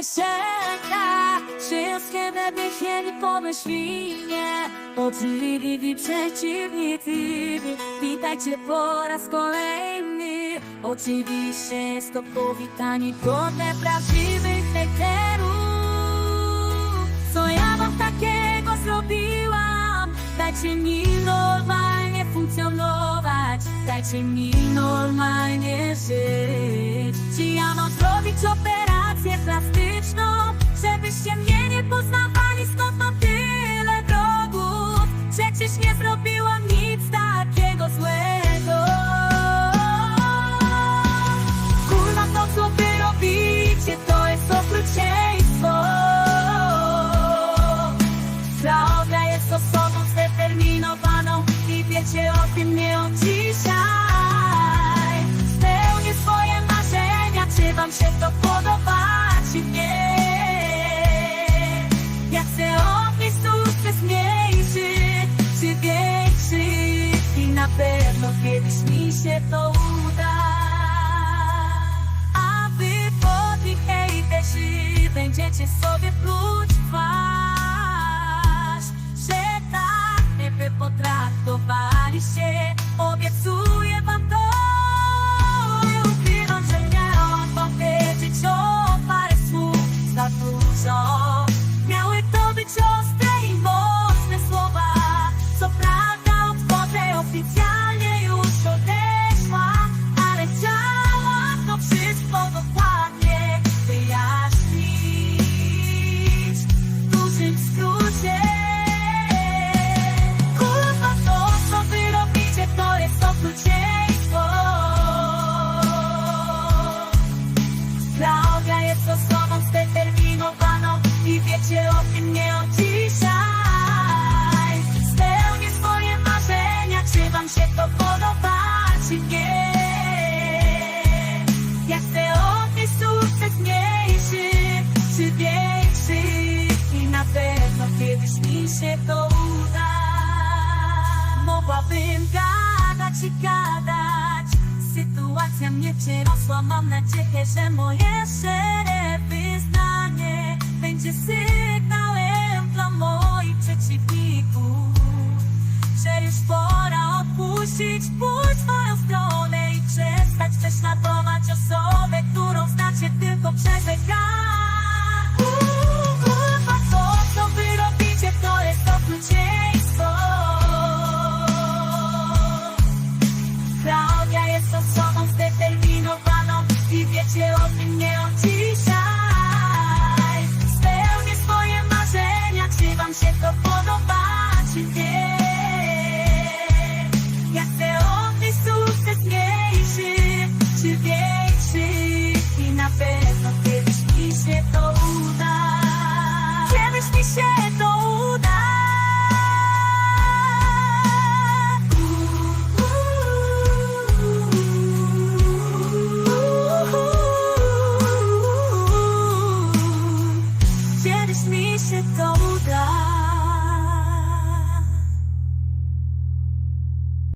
przesieka Wszystkie nabiegnieni pomyślinie. Odżywiwi przeciwnicy. Witajcie po raz kolejny. Oczywiście jest to powitanie godne prawdziwych hejterów Co ja wam takiego zrobiłam? Dajcie mi normalnie funkcjonować. Dajcie mi normalnie żyć. people's mouth. pewno kiedyś mi się to uda. A wy po tych hejterzy będziecie sobie pluć twarz Że tak potraktowaliście chciałabym gadać i gadać. Sytuacja mnie przerosła, mam nadzieję, że moje szczere wyznanie Będzie sygnałem dla moich przeciwników. Że już pora opuścić pójść w moją stronę I przestać prześladować osobę, którą znacie tylko przez wiecie o nie od dzisiaj Spełnię swoje marzenia, czy wam się to podoba, nie? Візьміся тому.